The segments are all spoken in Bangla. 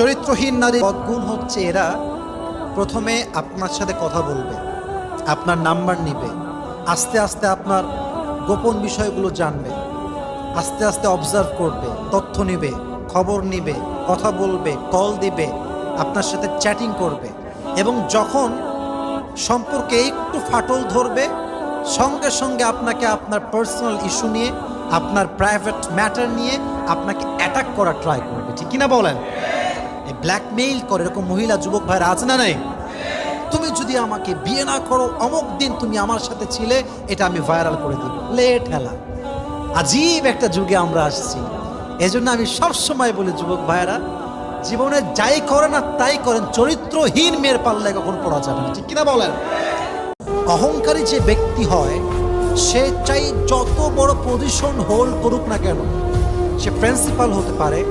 চরিত্রহীন নারী বদগুণ হচ্ছে এরা। প্রথমে আপনার সাথে কথা বলবে, আপনার নাম্বার নিবে, আস্তে আস্তে আপনার গোপন বিষয়গুলো জানবে, আস্তে আস্তে অবজার্ভ করবে, তথ্য নিবে, খবর নিবে, কথা বলবে কল দিবে, আপনার সাথে চ্যাটিং করবে এবং যখন সম্পর্কে একটু ফাটল ধরবে, সঙ্গে সঙ্গে আপনাকে আপনার পার্সোনাল ইস্যু নিয়ে, আপনার প্রাইভেট ম্যাটার নিয়ে আপনাকে অ্যাটাক করা ট্রাই করবে। ঠিক কিনা বলেন? ব্ল্যাকমেইল করে এরকম মহিলা, যুবক ভাইরা আছে না নাই? তুমি যদি আমাকে বিয়ে না করো, অমুক দিন তুমি আমার সাথে ছিলে, এটা আমি ভাইরাল করে দিব। লেট হেলা। আজীব একটা যুগে আমরা আসছি। এজন্য আমি সব সময় বলি, যুবক ভাইয়েরা জীবনে যাই করেন আর তাই করেন, চরিত্রহীন মেয়ের পাল্লায় কখন পড়া যাবে না। ঠিক কিনা বলেন? অহংকারী যে ব্যক্তি হয়, সে চাই যত বড় পজিশন হোল্ড করুক না কেন, সে প্রিন্সিপাল হতে পারে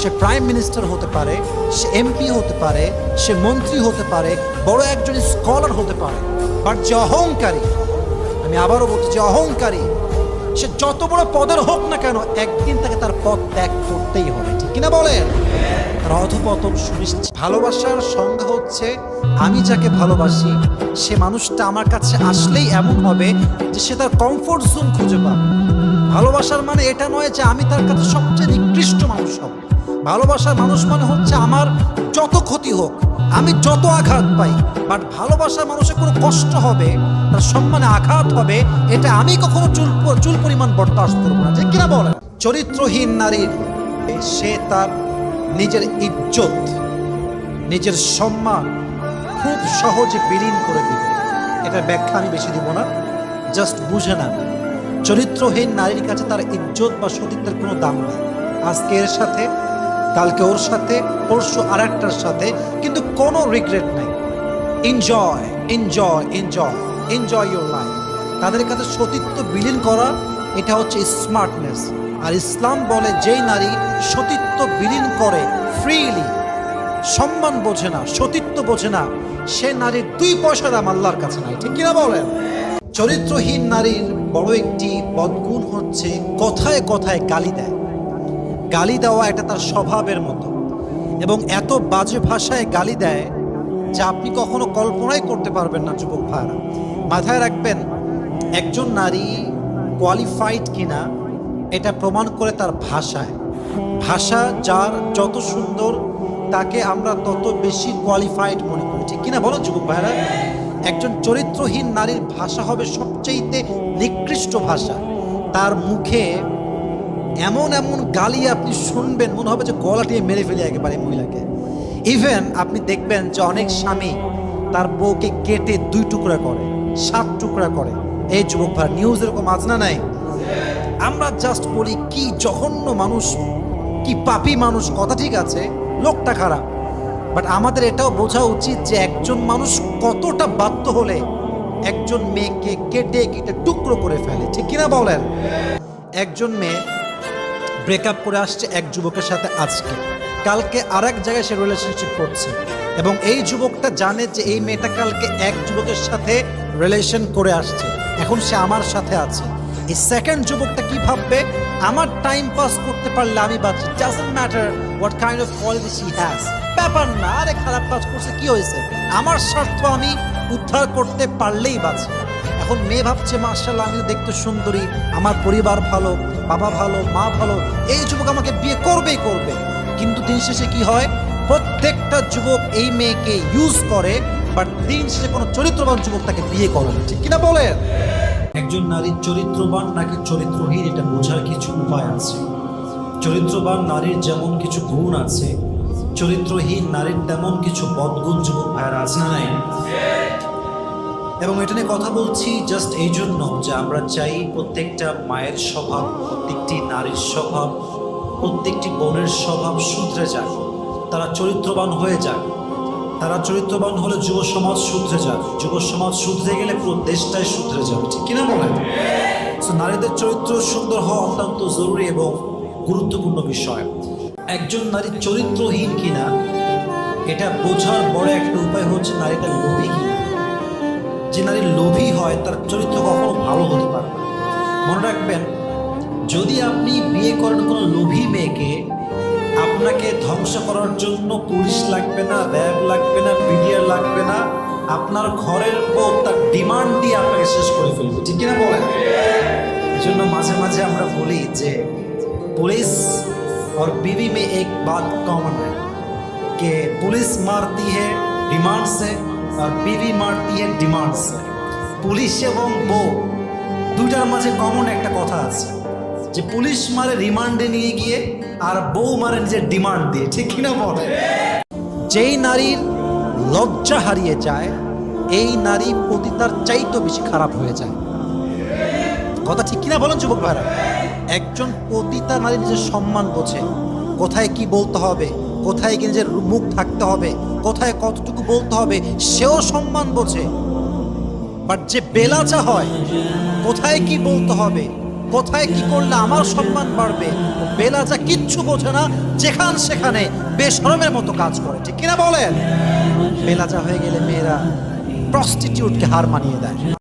সে প্রাইম মিনিস্টার হতে পারে, সে এমপি হতে পারে, সে মন্ত্রী হতে পারে, বড় একজন স্কলার হতে পারে। বাট যে অহংকারী, আমি আবারও বলছি যে অহংকারী, সে যত বড় পদের হোক না কেন, একদিন তাকে তার পদ ত্যাগ করতেই হবে, ঠিক কিনা বলেন তার অধপতন সুনিশ্চিত। ভালোবাসার সংজ্ঞা হচ্ছে, আমি যাকে ভালোবাসি, সে মানুষটা আমার কাছে আসলেই এমন হবে যে সে তার কমফোর্ট জোন খুঁজে পাবে। ভালোবাসার মানে এটা নয় যে আমি তার কাছে সবচেয়ে নিকৃষ্ট মানুষ হব। ভালোবাসার মানুষ মানে হচ্ছে আমার যত ক্ষতি হোক, আমি যত আঘাত পাই বাট ভালোবাসার মানুষের কোনো কষ্ট হবে, তার সম্মানে আঘাত হবে, এটা আমি কখনো চুল চুল পরিমাণ বরদাস্ত করব না, ঠিক কিনা বলেন? চরিত্রহীন নারীর, সে তার নিজের ইজ্জত, নিজের সম্মান খুব সহজে বিলীন করে দিবে। এটা ব্যাখ্যা আমি বেশি দিব না জাস্ট বুঝে না চরিত্রহীন নারীর কাছে তার ইজ্জত বা সতীত্বের কোনো দাম নেই। আজকে এর সাথে কালকে ওর সাথে, পরশু আর একটার সাথে, কিন্তু কোনো রিগ্রেট নাই। Enjoy enjoy enjoy enjoy your life তাদের কাছে সতীত্ব বিলীন করা, এটা হচ্ছে স্মার্টনেস আর ইসলাম বলে, যেই নারী সতীত্ব বিলীন করে ফ্রিলি সম্মান বোঝে না, সতীত্ব বোঝে না, সে নারীর দুই পয়সা দাম আল্লাহর কাছে নাই। ঠিক কিনা বলেন? চরিত্রহীন নারীর বড় একটি বদগুণ হচ্ছে, কথায় কথায় গালি দেয়। গালি দেওয়া এটা তার স্বভাবের মতো। এবং এত বাজে ভাষায় গালি দেয় যা আপনি কখনো কল্পনাই করতে পারবেন না, যুবক ভাইরা মাথায় রাখবেন, একজন নারী কোয়ালিফাইড কিনা, এটা প্রমাণ করে তার ভাষায়। ভাষা যার যত সুন্দর, তাকে আমরা তত বেশি কোয়ালিফাইড মনে করি। ঠিক কিনা বলো, যুবক ভাইরা একজন চরিত্রহীন নারীর ভাষা হবে সবচেয়েতে নিকৃষ্ট ভাষা। তার মুখে এমন এমন গালি আপনি শুনবেন, মনে হবে যে গলাটিয়ে মেরে ফেলে একেবারে মহিলাকে। ইভেন আপনি দেখবেন যে অনেক স্বামী তার বউকে কেটে দুই টুকরা করে, সাত টুকরা করে। এই যুবক ভাই নিউজ এরকম আজ না নাই? আমরা জাস্ট বলি, কি জঘন্য মানুষ, কি পাপী মানুষ, কথা ঠিক আছে, লোকটা খারাপ। বাট আমাদের এটাও বোঝা উচিত যে একজন মানুষ কতটা বাধ্য হলে একজন মেয়েকে কেটে কেটে টুকরো করে ফেলে। ঠিক কিনা বলেন? একজন মেয়ে ব্রেকআপ করে আসছে এক যুবকের সাথে আজকে। কালকে আর এক জায়গায় সে রিলেশনশিপ করছে। এবং এই যুবকটা জানে যে এই মেয়েটা কালকে এক যুবকের সাথে রিলেশন করে আসছে। এখন সে আমার সাথে আছে। এই সেকেন্ড যুবকটা কি ভাববে? আমার টাইম পাস করতে পারলে আমি বাঁচি। Doesn't matter what kind of quality she has ব্যাপার না, আরে খারাপ কাজ করছে, কি হয়েছে? আমার স্বার্থ আমি উদ্ধার করতে পারলেই বাঁচি। এখন মেয়ে ভাবছে মার্শাল্লাহ আমিও দেখতে সুন্দরী, আমার পরিবার ভালো, বাবা ভালো, মা ভালো, এই যুবক আমাকে বিয়ে করবেই করবে। কিন্তু দিন শেষে কি হয়? প্রত্যেকটা যুবক এই মেয়েকে ইউজ করে বাট দিন শেষে কোনো চরিত্রবান যুবক তাকে বিয়ে করে না। ঠিক কিনা বলেন? একজন নারীর চরিত্রবান নাকি চরিত্রহীন, এটা বোঝার কিছু উপায় আছে। চরিত্রবান নারীর যেমন কিছু গুণ আছে, চরিত্রহীন নারীর তেমন কিছু বদগুণ যুবক ভাইয়েরা আছে না এবং এটা নিয়ে কথা বলছি জাস্ট এই জন্য যে আমরা চাই প্রত্যেকটা মায়ের স্বভাব প্রত্যেকটি নারীর স্বভাব প্রত্যেকটি বোনের স্বভাব শুধরে যাক তারা চরিত্রবান হয়ে যাক। তারা চরিত্রবান হলে যুব সমাজ শুধরে যাক। যুব সমাজ শুধরে গেলে পুরো দেশটাই শুধরে যাবে। ঠিক কিনা বলেন? So, নারীদের চরিত্র সুন্দর হওয়া অত্যন্ত জরুরি এবং গুরুত্বপূর্ণ বিষয়। একজন নারী চরিত্রহীন কিনা এটা বোঝার বড় একটা উপায় হচ্ছে নারীটা লোভী কিনা। যে নারী লোভী হয় তার চরিত্র কখনো ভালো হতে পারে না মনে রাখবেন যদি আপনি বিয়ে করেন কোনো লোভী মেয়েকে আপনি আপনাকে ধ্বংস করার জন্য পুলিশ লাগবে না র্যাব লাগবে না বিডিআর লাগবে না আপনার ঘরের বউ তার ডিমান্ড দিয়ে আপনাকে শেষ করে ফেলবে ঠিক কিনা বলেন এই জন্য মাঝে মাঝে আমরা বলি যে पुलिस और बीवी में एक बात कॉमन है कि पुलिस मारती है डिमांड से আর বিবি মার্টিয়েন ডিমান্ডস পুলিশ এবং বউ দুটার মাঝে কমন একটা কথা আছে। যে পুলিশ মারে রিমান্ডে নিয়ে গিয়ে, আর বউ মারে নিজের ডিমান্ড দিয়ে, ঠিক কিনা বলে? যেই নারীর লজ্জা হারিয়ে যায়, এই নারী পতিতার চাইতেও বেশি খারাপ হয়ে যায়। কথা ঠিক কিনা বলেন যুবক ভাইরা? একজন পতিতা নারীর নিজের সম্মান বোঝে, কোথায় কি বলতে হবে? কোথায় কি নিজের মুখ থাকতে হবে, কোথায় কতটুকু বলতে হবে, সেও সম্মান বোঝে। বাট যে বেলাচা হয়, কোথায় কি বলতে হবে, কোথায় কি করলে আমার সম্মান বাড়বে, বেলাচা কিচ্ছু বোঝে না, যেখান সেখানে বেশরমের মতো কাজ করে। ঠিক কিনা বলেন? বেলাচা হয়ে গেলে মেয়েরা প্রস্টিটিউটকে হার মানিয়ে দেয়।